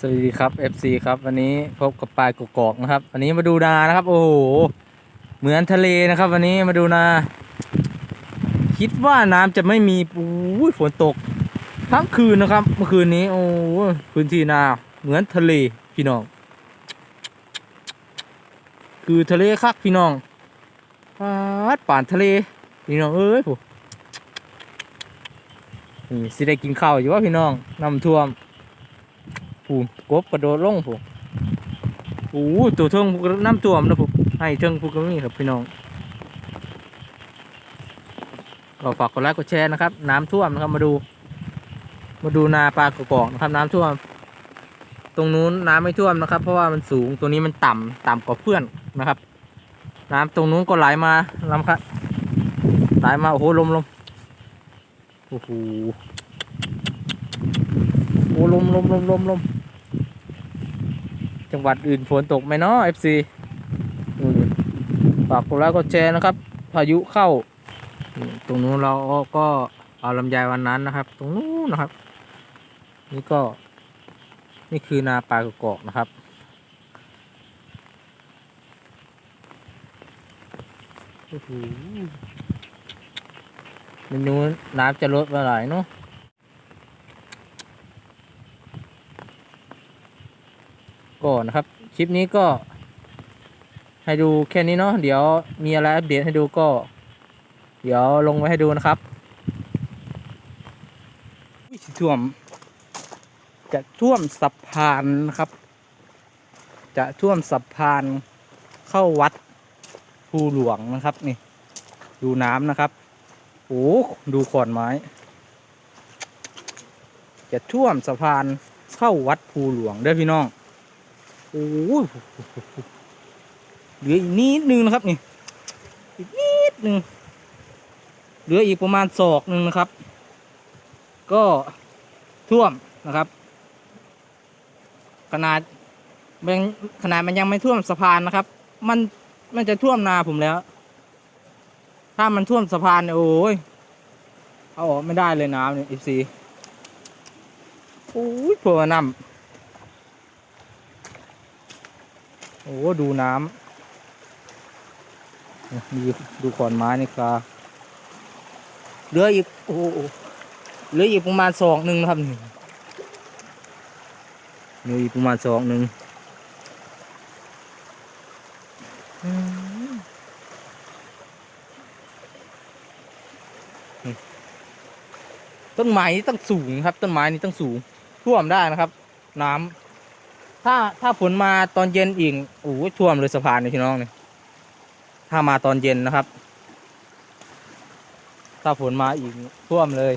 สวัสดีครับ FC ครับวันนี้พบกับปลายกกอกนะครับ วันนี้มาดูนานะครับ โอ้โหเหมือนทะเลนะครับ วันนี้มาดูนา คิดว่าน้ำจะไม่มีอู้ฝนตก ทั้งคืนนะครับ เมื่อคืนนี้ โอ้พื้นที่นา เหมือนทะเลพี่น้อง คือทะเลคักพี่น้องปาดป่านทะเลพี่น้องเอ้ยผู้นี่สิได้กินข้าวอยู่ว่าพี่น้องน้ำท่วม ผูกบกระโดดลงผูโอ้ตัวเทิงผูน้ำท่วมนะผูให้เทิงผูก็มีครับพี่น้องก็ฝากกดไลค์กดแชร์นะครับ น้ำท่วมนะครับมาดู มาดูนาปลากระกอกนะครับ น้ำท่วม ตรงนู้นน้ำไม่ท่วมนะครับ เพราะว่ามันสูงตัวนี้มันต่ำต่ำกว่าเพื่อนนะครับ น้ำตรงนู้นก็ไหลมาลำครับไหลมาโอ้โหลมลมโอ้โหโอ้ลมลมลมลมลม จังหวัดอื่นฝนตกไหมเนาะ FC ฝากกดไลค์กดแชร์นะครับ พายุเข้า ตรงนู้นเราก็เอาลำไยวันนั้นนะครับ ตรงนู้นนะครับ นี่ก็ นี่คือนาปลากระกอกนะครับโอ้โหเมนูน้ำจะลดเมาหลายเนาะ ก็นะครับ คลิปนี้ก็ ให้ดูแค่นี้เนาะเดี๋ยวมีอะไรอัปเดตให้ดูก็ เดี๋ยวลงไว้ให้ดูนะครับท่วม จะท่วมสะพานนะครับ จะท่วมสะพานเข้าวัดภูหลวงนะครับนี่ ดูน้ำนะครับโอ้ดูขอนไม้ จะท่วมสะพานเข้าวัดภูหลวงเด้อพี่น้อง อ้ยเหลืออีกนิดนึงนะครับนี่อีกนิดนึงเหลืออีกประมาณศอกหนึ่งนะครับ ก็ท่วมนะครับ ขนาดมันขนาดมันยังไม่ท่วมสะพานนะครับ มันมันจะท่วมนาผมแล้ว ถ้ามันท่วมสะพานเนี่ยโอ้ยเอาออกไม่ได้เลยน้ำเนี่ยอีซีโอ้ยเพื่อน้ำ โอ้ ดูน้ำมีดูขอนไม้นี่ครับเหลืออีก โอ้โหเหลืออีกประมาณสองหนึ่งนะครับนี่เหลืออีกประมาณสองหนึ่งต้นไม้นี่ต้องสูงครับ ต้นไม้นี่ต้องสูงท่วมได้นะครับ น้ำ ถ้าถ้าฝนมาตอนเย็นอีกโอ้ท่วมเลยสะพานนี่พี่น้องนี่ถ้ามาตอนเย็นนะครับ ถ้าฝนมาอีกท่วมเลย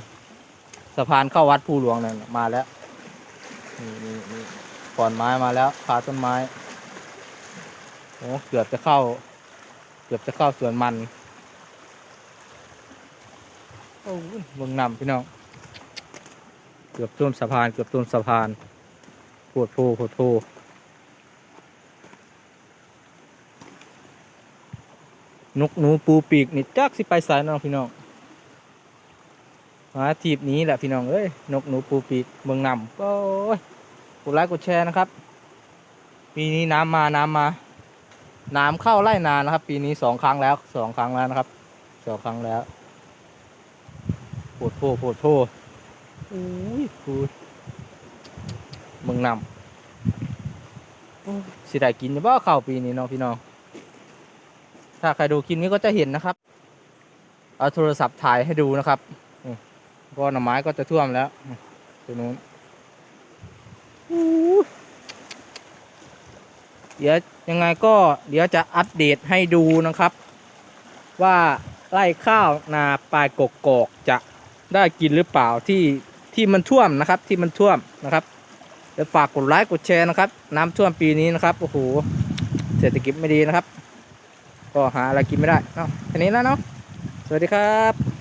สะพานเข้าวัดภูหลวงนั่นน่ะมาแล้วนี่นี่นี่ขอนไม้มาแล้วขาต้นไม้โอ้เกือบจะเข้า เกือบจะเข้าสวนมันโอ้เมืองนำพี่น้อง เกือบท่วมสะพาน เกือบท่วมสะพาน โพดโพโพดโพนกหนูปูปีกนี่จักสิไปสายน้องพี่น้องมาทีบนี้แหละพี่น้องเอ้ยนกหนูปูปีกเมืองนำก็โอ้ยกดไลค์กดแชร์นะครับ ปีนี้น้ำมาน้ำมา น้ำเข้าไร่นานนะครับ ปีนี้สองครั้งแล้วสองครั้งแล้วนะครับสองครั้งแล้วโพดโพโพดโพอุ้ยพูด เมืองนำโอ้สิได้กินจะบ่ข้าวปีนี้เนาะพี่น้อง ถ้าใครดูคลิปนี้ก็จะเห็นนะครับ เอาโทรศัพท์ถ่ายให้ดูนะครับนี่ก็หน่อไม้ก็จะท่วมแล้วนี่ตรงนู้นอู้เดี๋ยวยังไงก็เดี๋ยวจะอัปเดตให้ดูนะครับ ว่าไร่ข้าวนาปลายกกอกจะได้กินหรือเปล่าที่ที่มันท่วมนะครับ ที่มันท่วมนะครับ แล้วฝากกดไลค์กดแชร์นะครับ น้ำท่วมปีนี้นะครับโอ้โหเศรษฐกิจไม่ดีนะครับ ก็หาอะไรกินไม่ได้เนาะแค่นี้แล้วเนาะสวัสดีครับ